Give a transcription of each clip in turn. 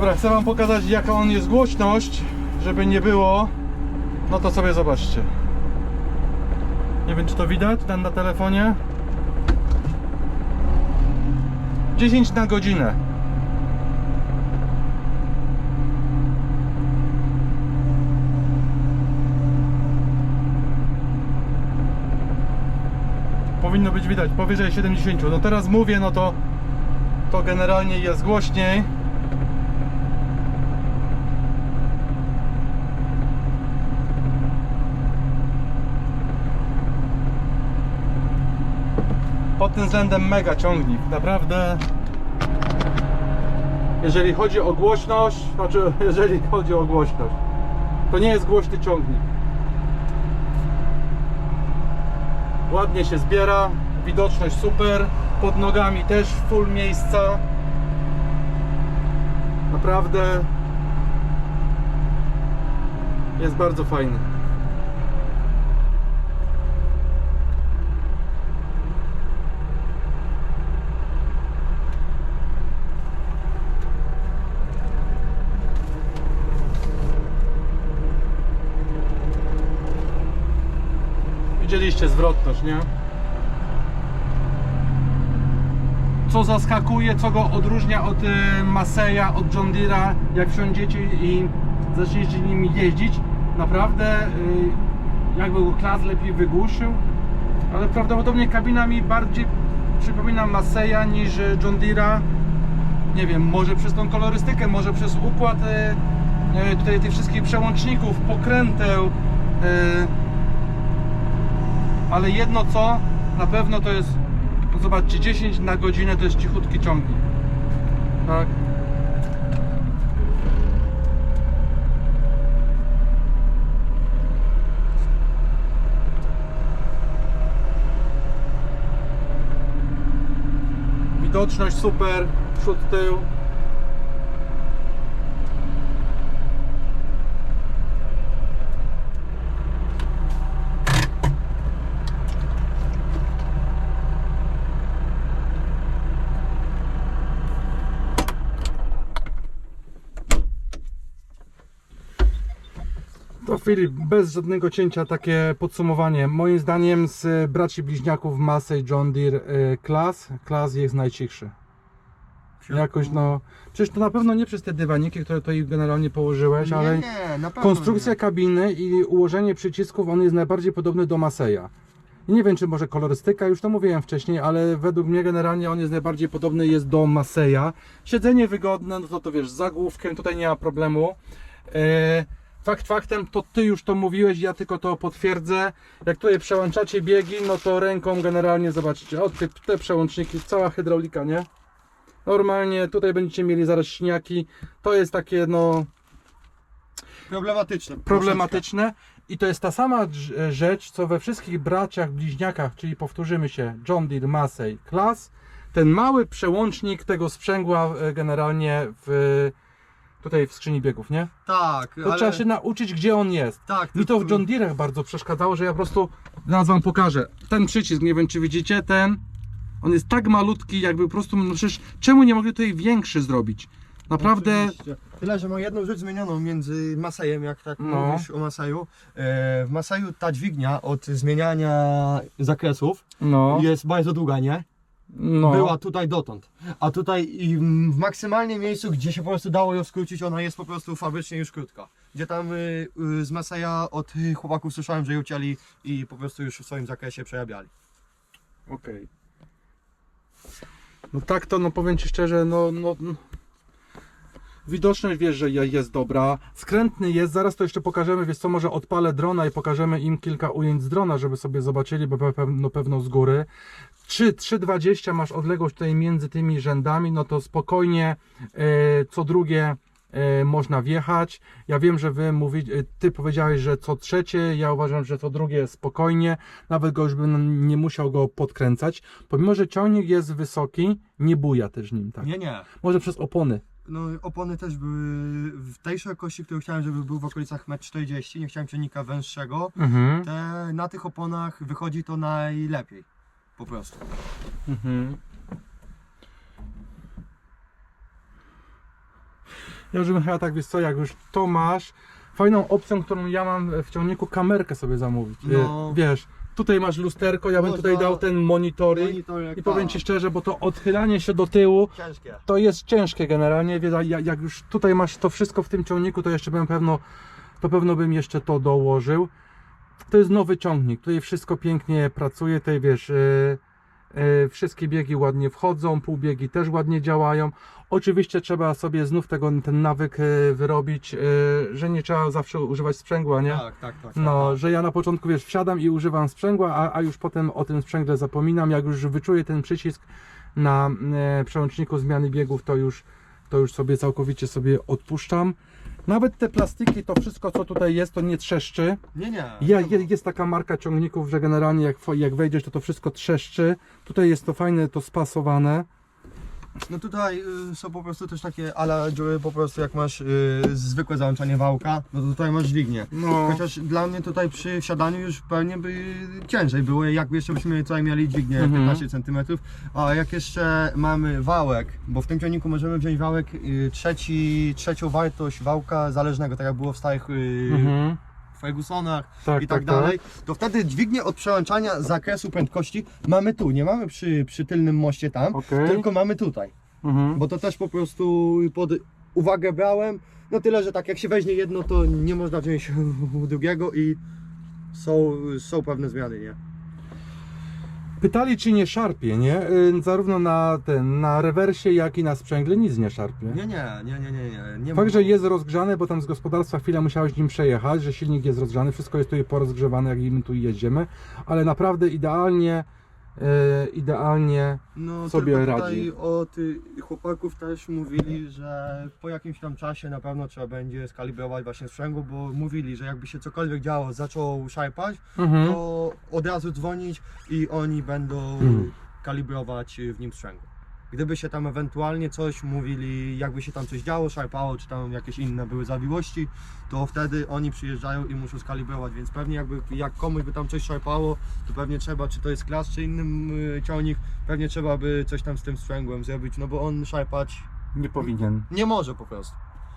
Dobra, chcę wam pokazać jaka on jest głośność, żeby nie było. No to sobie zobaczcie. Nie wiem czy to widać ten na telefonie. 10 na godzinę. Powinno być widać powyżej 70. No teraz mówię, no to to generalnie jest głośniej. Pod tym względem mega ciągnik, naprawdę. Jeżeli chodzi o głośność, znaczy jeżeli chodzi o głośność, to nie jest głośny ciągnik. Ładnie się zbiera, widoczność super, pod nogami też full miejsca. Naprawdę jest bardzo fajny. Widzieliście zwrotność, nie? Co zaskakuje, co go odróżnia od y, Maseya, od John Deere'a, jak wsiądziecie i zaczniecie nimi jeździć, naprawdę y, jakby go klas lepiej wygłuszył, ale prawdopodobnie kabina mi bardziej przypomina Maseya niż John Deere'a. Nie wiem, może przez tą kolorystykę, może przez układ y, tutaj tych wszystkich przełączników, pokręteł. Ale jedno co, na pewno to jest, no zobaczcie, 10 na godzinę to jest cichutki ciągnik. Tak. Widoczność super, przód, tył. To Filip, bez żadnego cięcia takie podsumowanie. Moim zdaniem z braci bliźniaków Massey John Deere y, Class, Class jest najcichszy. Jakoś no, przecież to na pewno nie przez te dywaniki, które tutaj generalnie położyłeś, ale nie, na pewno konstrukcja nie. kabiny i ułożenie przycisków, on jest najbardziej podobny do Masseya. I Nie wiem, czy może kolorystyka, już to mówiłem wcześniej, ale według mnie generalnie on jest najbardziej podobny jest do Masseya. Siedzenie wygodne, no to to wiesz, z zagłówkiem tutaj nie ma problemu. E, Fakt faktem, to ty już to mówiłeś, ja tylko to potwierdzę. Jak tutaj przełączacie biegi, no to ręką generalnie zobaczycie, o te, te przełączniki, cała hydraulika, nie? Normalnie tutaj będziecie mieli zaraz śniaki. To jest takie no Problematyczne. problematyczne i to jest ta sama dż- rzecz, co we wszystkich braciach, bliźniakach, czyli powtórzymy się, John Deere, Massey, Class, ten mały przełącznik tego sprzęgła e, generalnie w, tutaj w skrzyni biegów, nie? Tak, To ale... trzeba się nauczyć, gdzie on jest. Tak, Mi to w John Deere'ach bardzo przeszkadzało, że ja po prostu, zaraz wam pokażę, ten przycisk, nie wiem czy widzicie, ten, on jest tak malutki, jakby po prostu, no przecież czemu nie mogli tutaj większy zrobić? Naprawdę, Oczywiście. Tyle, że mam jedną rzecz zmienioną między Masejem, jak tak No. mówisz o Maseju. E, w Maseju ta dźwignia od zmieniania zakresów no, jest bardzo długa, nie? No. Była tutaj dotąd. A tutaj i w maksymalnym miejscu, gdzie się po prostu dało ją skrócić, ona jest po prostu fabrycznie już krótka. Gdzie tam y, y, z Maseja od y, chłopaków słyszałem, że ją ciali i po prostu już w swoim zakresie przerabiali. Okej. No tak to, no powiem Ci szczerze, no, no, no. Widoczność wiesz, że je- jest dobra. Skrętny jest, zaraz to jeszcze pokażemy, wiesz co, może odpalę drona i pokażemy im kilka ujęć z drona, żeby sobie zobaczyli, bo pe- pewno, pewno z góry. 3, 3,20 masz odległość tutaj między tymi rzędami, no to spokojnie e, co drugie e, można wjechać. Ja wiem, że wy mówi, e, ty powiedziałeś, że co trzecie, ja uważam, że co drugie spokojnie, nawet go już bym nie musiał go podkręcać. Pomimo, że ciągnik jest wysoki, nie buja też nim, tak? Nie, nie. Może przez opony. No opony też były w tej szerokości, którą chciałem, żeby był w okolicach 1,40 m, nie chciałem ciągnika węższego. Mhm. Te, na tych oponach wychodzi to najlepiej. Po prostu. Mhm. Ja już bym chyba tak, wiesz co, jak już to masz, fajną opcją, którą ja mam w ciągniku, kamerkę sobie zamówić. No. Y, Wiesz, tutaj masz lusterko, ja bym Można- tutaj dał ten monitoring i powiem tak. Ci szczerze, bo to odchylanie się do tyłu, Ciężkie. to jest ciężkie generalnie, wie- jak, jak już tutaj masz to wszystko w tym ciągniku, to jeszcze bym pewno, to pewno bym jeszcze to dołożył. To jest nowy ciągnik, tutaj wszystko pięknie pracuje, tutaj wiesz, yy, yy, wszystkie biegi ładnie wchodzą, półbiegi też ładnie działają. Oczywiście trzeba sobie znów tego, ten nawyk yy, wyrobić, yy, że nie trzeba zawsze używać sprzęgła, nie? Tak, tak, tak. No, tak. że ja na początku wiesz, wsiadam i używam sprzęgła, a, a już potem o tym sprzęgle zapominam. Jak już wyczuję ten przycisk na e, przełączniku zmiany biegów, to już, to już sobie całkowicie sobie odpuszczam. Nawet te plastiki, to wszystko co tutaj jest, to nie trzeszczy. Nie, nie. Ja, je- jest taka marka ciągników, że generalnie jak, jak wejdziesz, to to wszystko trzeszczy. Tutaj jest to fajne, to spasowane. No tutaj y, są po prostu też takie ala dziury po prostu jak masz y, zwykłe załączanie wałka, no to tutaj masz dźwignię. No, Chociaż dla mnie tutaj przy wsiadaniu już pewnie by ciężej było, jakby jeszcze byśmy tutaj mieli dźwignię Mhm. 15 cm, a jak jeszcze mamy wałek, bo w tym ciągniku możemy wziąć wałek y, trzeci, trzecią wartość wałka zależnego, tak jak było w starych y, mhm. Fergusonach tak, i tak, tak, dalej, to wtedy dźwignię od przełączania zakresu prędkości mamy tu, nie mamy przy, przy tylnym moście tam, Okej. tylko mamy tutaj. Mhm. Bo to też po prostu pod uwagę brałem. No tyle, że tak jak się weźmie jedno, to nie można wziąć drugiego i są, są pewne zmiany, nie? Pytali, czy nie szarpie, nie? Y, Zarówno na, ten, na rewersie, jak i na sprzęgle nic nie szarpie. Nie, nie, nie, nie, nie, nie. nie Fakt, że jest rozgrzany, bo tam z gospodarstwa chwilę musiałeś nim przejechać, że silnik jest rozgrzany, wszystko jest tutaj porozgrzewane, jak my tu jedziemy, ale naprawdę idealnie, e, idealnie, no, sobie tylko radzi. tutaj od y, chłopaków też mówili, że po jakimś tam czasie na pewno trzeba będzie skalibrować właśnie sprzęgło, bo mówili, że jakby się cokolwiek działo, zaczął szarpać, mhm. to od razu dzwonić i oni będą Mhm. kalibrować w nim sprzęgło. Gdyby się tam ewentualnie coś mówili, jakby się tam coś działo, szarpało, czy tam jakieś inne były zawiłości, to wtedy oni przyjeżdżają i muszą skalibrować, więc pewnie jakby jak komuś by tam coś szarpało, to pewnie trzeba, czy to jest klas, czy innym y, ciągnik, pewnie trzeba by coś tam z tym sprzęgłem zrobić, no bo on szarpać nie powinien. nie może po prostu.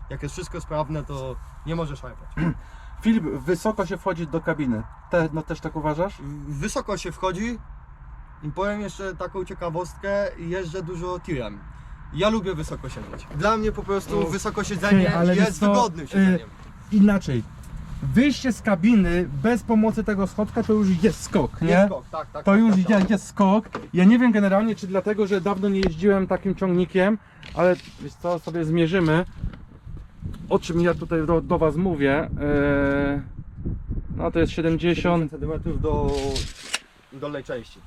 Jak jest wszystko sprawne, to nie może szarpać. Filip, wysoko się wchodzi do kabiny. Te, no też tak uważasz? Wysoko się wchodzi. I powiem jeszcze taką ciekawostkę, jeżdżę dużo tirem. Ja lubię wysoko siedzieć. Dla mnie po prostu No, wysoko siedzenie Ty, ale jest co, wygodnym y, siedzeniem. Inaczej. Wyjście z kabiny bez pomocy tego schodka to już jest skok, nie? Jest skok, tak, tak, To tak, już tak, jest, tak. jest skok. Ja nie wiem generalnie, czy dlatego, że dawno nie jeździłem takim ciągnikiem, ale wiesz co, sobie zmierzymy. O czym ja tutaj do, do Was mówię. Eee, no to jest 70. 70 cm do dolnej części.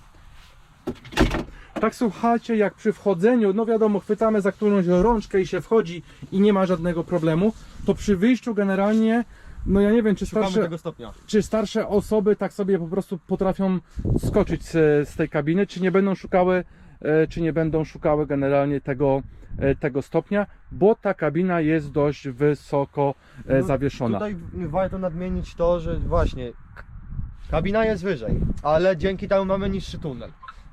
Tak słuchajcie, jak przy wchodzeniu, no wiadomo, chwytamy za którąś rączkę i się wchodzi i nie ma żadnego problemu, to przy wyjściu generalnie, no ja nie wiem, czy Szukamy starsze, tego stopnia. czy starsze osoby tak sobie po prostu potrafią skoczyć z, z tej kabiny, czy nie będą szukały, e, czy nie będą szukały generalnie tego, e, tego stopnia, bo ta kabina jest dość wysoko e, No, zawieszona. Tutaj warto nadmienić to, że właśnie k- kabina jest wyżej, ale dzięki temu mamy niższy tunel.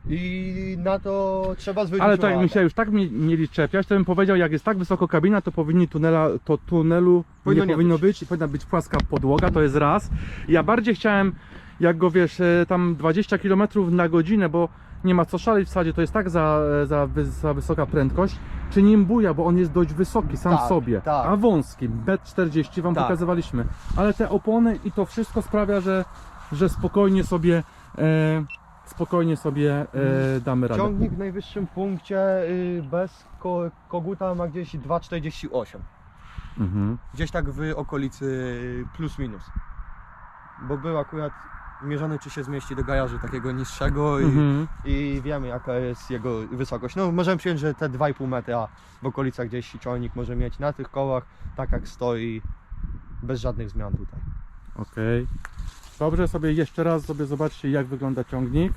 I na to trzeba zwrócić Ale to uwagę. się już tak mi- mieli czepiać, to bym powiedział, jak jest tak wysoko kabina, to powinni tunela, to tunelu Powinno nie nie powinno być. powinna być płaska podłoga, to jest raz. Ja bardziej chciałem, jak go wiesz, e, tam 20 km na godzinę, bo nie ma co szaleć w sadzie, to jest tak za, za, wy- za wysoka prędkość, czy nim buja, bo on jest dość wysoki sam Tak, w sobie, tak. a wąski, B40 wam Tak. pokazywaliśmy. Ale te opony i to wszystko sprawia, że, że spokojnie sobie e, spokojnie sobie e, damy radę. Ciągnik w najwyższym punkcie y, bez ko koguta ma gdzieś 2,48. Mhm. Gdzieś tak w okolicy plus minus. Bo był akurat mierzony czy się zmieści do garażu takiego niższego i, Mhm. i wiemy jaka jest jego wysokość. No możemy przyjąć, że te 2,5 metra w okolicach gdzieś ciągnik może mieć na tych kołach, tak jak stoi, bez żadnych zmian tutaj. Okej. Dobrze, sobie jeszcze raz sobie zobaczcie jak wygląda ciągnik.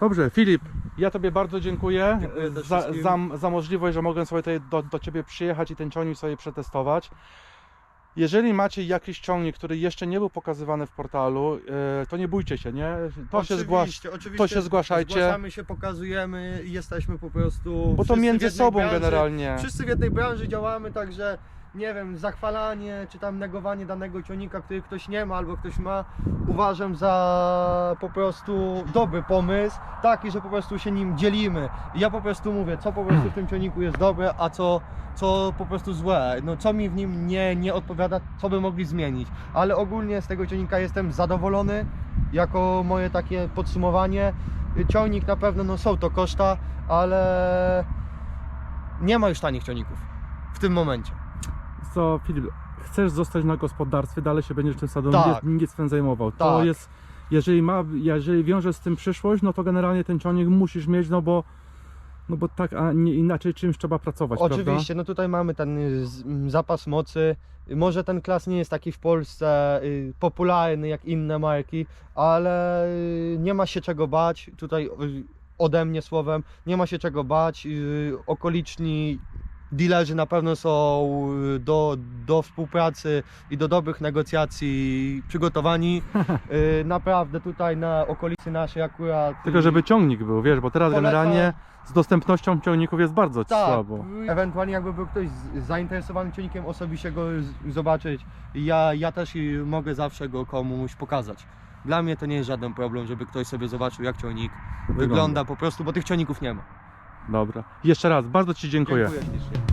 Dobrze, Filip, ja Tobie bardzo dziękuję Dziękuję za, za, za możliwość, że mogłem sobie tutaj do, do Ciebie przyjechać i ten ciągnik sobie przetestować. Jeżeli macie jakiś ciągnik, który jeszcze nie był pokazywany w portalu, e, to nie bójcie się, nie? To się, zgłasz, Oczywiście, oczywiście to się zgłaszajcie. Zgłaszamy się, pokazujemy i jesteśmy po prostu. bo to między sobą branży. generalnie. Wszyscy w jednej branży działamy, także nie wiem, zachwalanie czy tam negowanie danego ciągnika, który ktoś nie ma albo ktoś ma, uważam za po prostu dobry pomysł, taki, że po prostu się nim dzielimy. Ja po prostu mówię, co po prostu w tym ciągniku jest dobre, a co, co po prostu złe. No co mi w nim nie, nie odpowiada, co by mogli zmienić. Ale ogólnie z tego ciągnika jestem zadowolony, jako moje takie podsumowanie. Ciągnik na pewno, no są to koszta, ale nie ma już tanich ciągników w tym momencie. Co, Filip, chcesz zostać na gospodarstwie, dalej się będziesz tym sadem Tak. nie, nic zajmował. To Tak. jest, jeżeli ma, jeżeli wiąże z tym przyszłość, no to generalnie ten ciągnik musisz mieć, no bo, no bo tak, a nie inaczej czymś trzeba pracować, prawda? Oczywiście, no tutaj mamy ten y, z- m, zapas mocy. Może ten klas nie jest taki w Polsce y, popularny jak inne marki, ale y, nie ma się czego bać. Tutaj ode mnie słowem, nie ma się czego bać. Okoliczni dealerzy na pewno są y, do, do współpracy i do dobrych negocjacji przygotowani. Y, Naprawdę tutaj na okolicy naszej akurat. Tylko żeby ciągnik był, wiesz, bo teraz Polecam. generalnie z dostępnością ciągników jest bardzo Tak, słabo. ewentualnie jakby był ktoś z- zainteresowany ciągnikiem, osobiście go z- zobaczyć, ja, ja też i mogę zawsze go komuś pokazać. Dla mnie to nie jest żaden problem, żeby ktoś sobie zobaczył jak ciągnik wygląda, po prostu, bo tych ciągników nie ma. Dobra. Jeszcze raz, bardzo Ci dziękuję. Dziękuję.